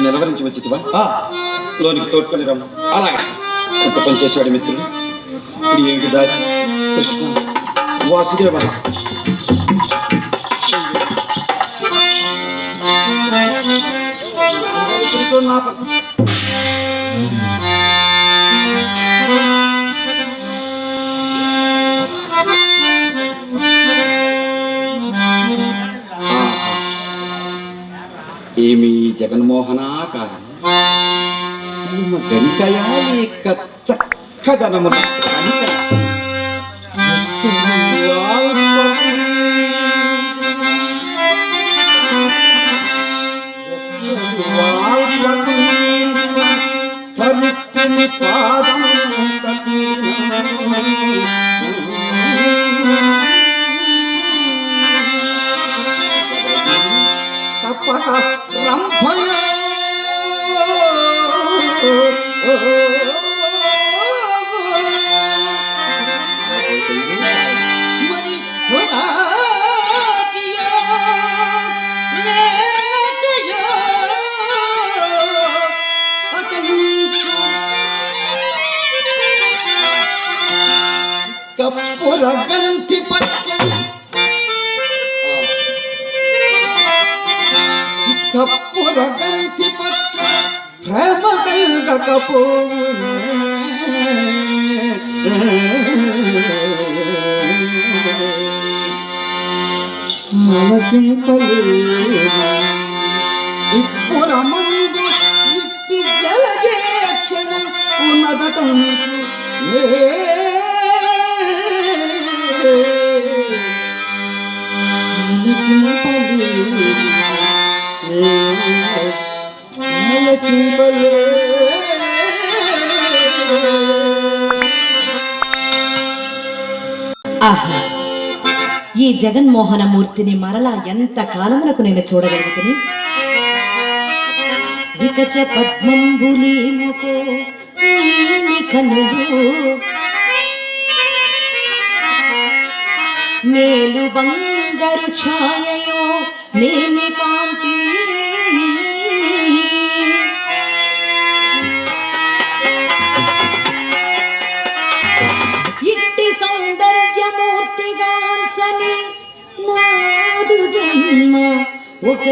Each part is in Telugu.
నిలవరించి వచ్చితివా ఆ, లోనికి తోడ్కొని రమ్ము అలాగే ఇంత పని చేశాడు మిత్రుడు ఇప్పుడు ఏమిటి దారి కృష్ణ వాసుదేవ ఏమి జగన్మోహనాకారం. ఈమె గణికయా లేక చక్కదనము కప్పుర గంటి పట్టం కప్పుర గంటి ప్రేమ కలగకపోవునే మనకింపలేదు ఇప్పుర ముందు ఇట్టి జలజేక్షణ ఉన్నదటం ఆహా ఈ జగన్మోహన మూర్తిని మరలా ఎంత కాలమునకు నేను చూడగలుగుతుంది వికచ పద్మంబులీముకో మేలు బంగారు ఛాయయో నేని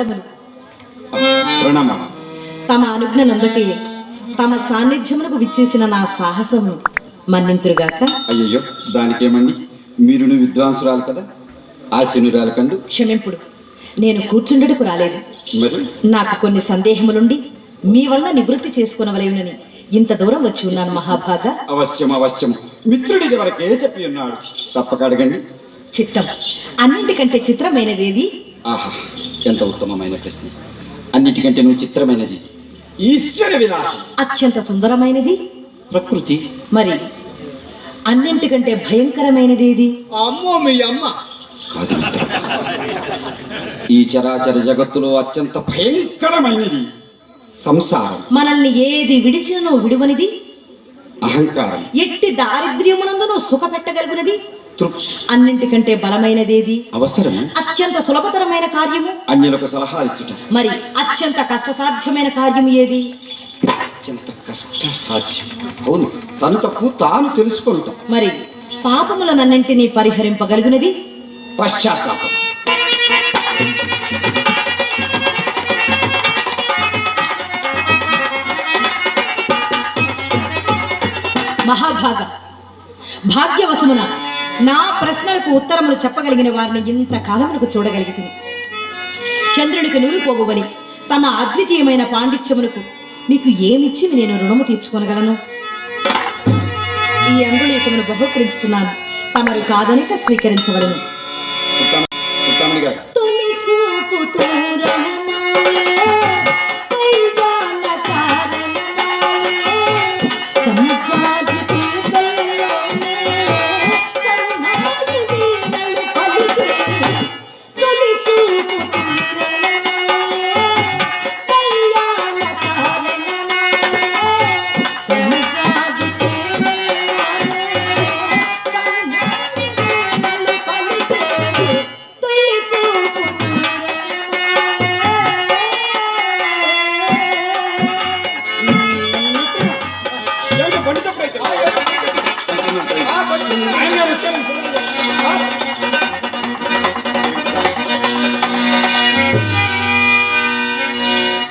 అయ్యా ప్రణామం. తమ అనుజ్ఞ నందటి తమ సాన్నిధ్యమునకు విచ్చేసిన నా సాహసము మన్నింతురుగాక. అయ్యయ్యో దానికేమండి? మీరును విద్వాంసురాలు కదా ఆశీనురాలు కండు. క్షమింపుడు నేను కూర్చుండటకు రాలేదు. మరి? నాకు కొన్ని సందేహములుండి మీ వల్ల నివృత్తి చేసుకునవలేనని ఇంత దూరం వచ్చి ఉన్నాను మహాభాగా. అవశ్యం అవశ్యం. మిత్రుడిది వరకే చెప్పి ఉన్నాడు. తప్పక అడగండి. చిత్తం. అన్నింటికంటే చిత్రమైనదేది ఆహా ఎంత ఉత్తమమైన ప్రశ్న. అన్నిటికంటే నువ్వు చిత్రమైనది. ఈశ్వర విలాసం. అత్యంత సుందరమైనది? ప్రకృతి. మరి అన్నింటికంటే భయంకరమైనదేది అమ్మో మీ అమ్మ. కాదు మిత్రం. ఈ చరాచర జగత్తులో అత్యంత భయంకరమైనది సంసారం. మనల్ని ఏది విడిచినను విడువనిది? అహంకారం. ఎట్టి దారిద్ర్యమునందును సుఖ పెట్టగలుగునది అన్నింటికంటే బలమైనదేది? అవసరం అత్యంత సులభతరమైన కార్యము? అన్యులకు సలహా ఇచ్చుట. మరి అత్యంత కష్టసాధ్యమైన కార్యము ఏది? అత్యంత కష్ట సాధ్యం అవును తను తప్పు తాను తెలుసుకుంటా మరి పాపములనన్నింటినీ పరిహరింపగలుగునది? పశ్చాత్తాపం. మహాభాగ. భాగ్యవశమున నా ప్రశ్నలకు ఉత్తరములు చెప్పగలిగిన వారిని ఇంత కాలమునకు చూడగలిగింది చంద్రునికి నూరిపోగువని తమ అద్వితీయమైన పాండిత్యమునకు మీకు ఏమిచ్చి నేను రుణము తీర్చుకొనగలను? ఈ అంగుళీకమును బహుకరించుతున్నాను తమరు కాదనిక స్వీకరించవలను.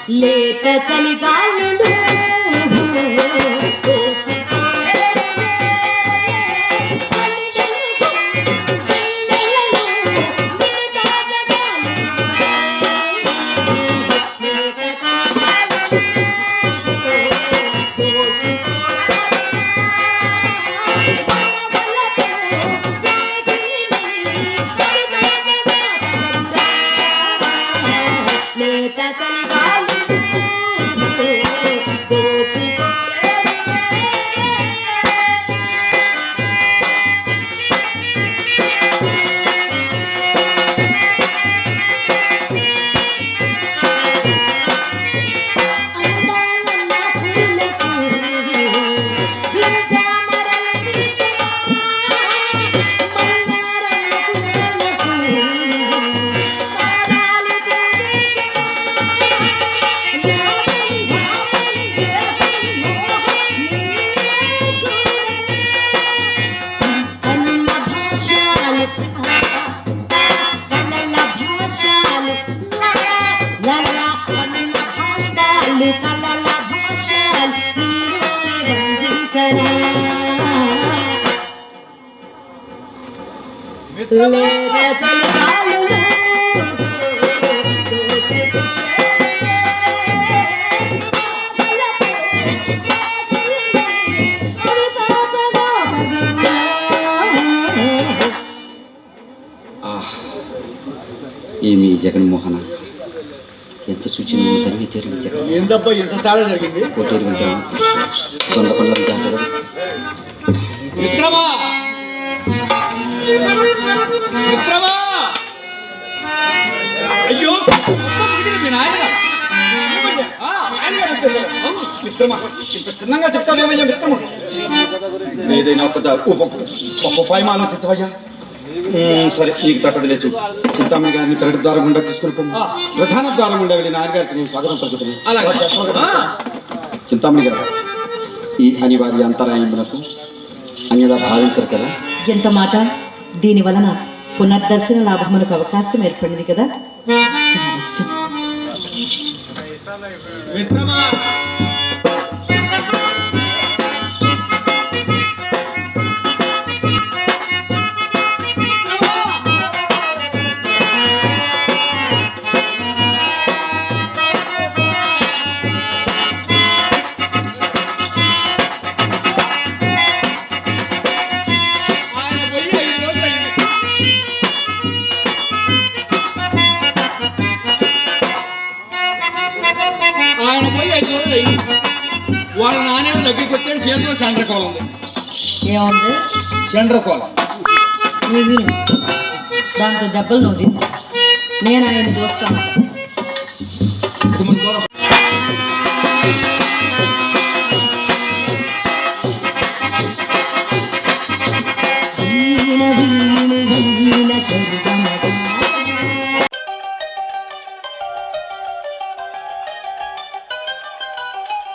लेकर चली गाल ఏమి జగన్మోహన. ఎంత చూచి నువ్వు తరిగి తీరిన జగన్. ఏందబ్బా ఎంత తేడా జరిగింది? పండ్ల జాగ్రత్త మిత్రమా మిత్రమా? అయ్యో మిత్రమా ఇంత చిన్నగా చెప్తావేమయ్యా మిత్రమా? ఏదైనా ఒక ఒక ఉపాయం ఆలోచించవయ్యా. సరే నీకు తట్టదు లేచు చింతామణి గారిని పెరటి ద్వారం గుండా తీసుకెళ్ళిపోయి ఆ. ప్రధాన ద్వారం గుండా వెళ్ళి నాన్నగారికి నేను స్వాగతం ఆ, చింతామణి గారు ఈ అనివార్య అంతరాయమునకు అన్యదా భావించరు కదా? ఎంత మాట? దీని వలన పునర్దర్శన లాభములకు అవకాశం ఏర్పడింది కదా? చండ్రకోలం ఉంది. ఏముంది? చండ్రకోలం విను దాంతో దెబ్బలు నువ్వు తిను నేను ఆయన చూస్తాను.